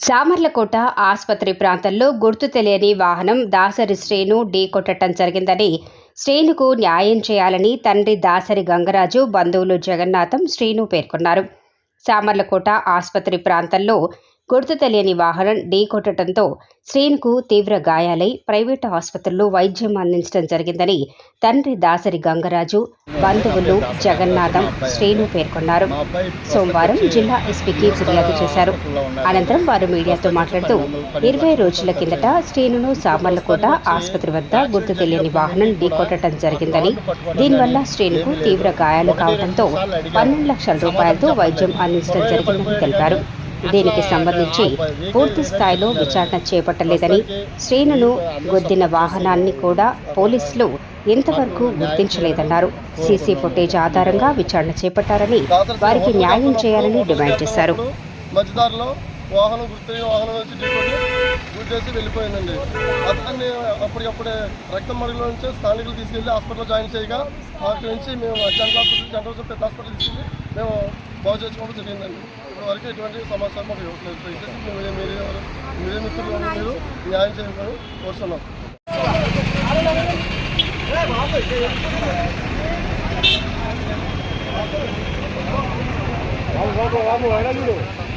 సామర్లకోట ఆసుపత్రి ప్రాంతంలో గుర్తు తెలియని వాహనం దాసరి శ్రేణు ఢీకొట్టడం జరిగిందని శ్రేణుకు న్యాయం చేయాలని తండ్రి దాసరి గంగరాజు బంధువులు జగన్నాథం శ్రీను పేర్కొన్నారు. సామర్లకోట ఆసుపత్రి ప్రాంతంలో గుర్తు తెలియని వాహనం ఢీకొట్టడంతో శ్రీనుకు తీవ్ర గాయాలై ప్రైవేటు ఆసుపత్రిలో వైద్యం అందించడం జరిగిందని తండ్రి దాసరి గంగరాజు బంధువులు జగన్నాథం శ్రీను పేర్కొన్నారు. సోమవారం జిల్లా ఎస్పీకి ఫిర్యాదు చేశారు. అనంతరం వారు మీడియాతో మాట్లాడుతూ ఇరవై రోజుల కిందట శ్రీనును సామర్లకోట ఆసుపత్రి వద్ద గుర్తు తెలియని వాహనం ఢీకొట్టడం జరిగిందని దీనివల్ల శ్రీనుకు తీవ్ర గాయాలు కావడంతో పన్నెండు లక్షల రూపాయలతో వైద్యం అందించడం జరిగిందని తెలిపారు. దీనికి సంబంధించి పూర్తి స్థాయిలో విచారణ చేపట్టలేదని శ్రీనును గుద్దిన వాహనాన్ని కూడా పోలీసులు ఇంతవరకు గుర్తించలేదన్నారు. సీసీ ఫుటేజ్ ఆధారంగా విచారణ చేపట్టారని వారికి న్యాయం చేయాలని డిమాండ్ చేశారు. మధ్యదారిలో వాహనం గుర్తయిన వాహనం వచ్చి గుర్తేసి వెళ్ళిపోయిందండి. అతన్ని అప్పటికప్పుడే రక్తం మరుగులో నుంచి స్థానికులు తీసుకెళ్ళి హాస్పిటల్లో జాయిన్ చేయగా అక్కడి నుంచి మేము జనరల్ హాస్పిటల్ జనరల్ హాస్పిటల్ తీసుకెళ్ళి మేము బాగు చేసుకోవడం జరిగిందండి. ఇప్పటివరకు ఎటువంటి సమాచారం మాకు ఇవ్వట్లేదు. దయచేసి మీరు మీరు ఎవరు మీరే మిత్రులు మీరు న్యాయం చేయమని కోరుతున్నాం. బాబు బాబు బాబు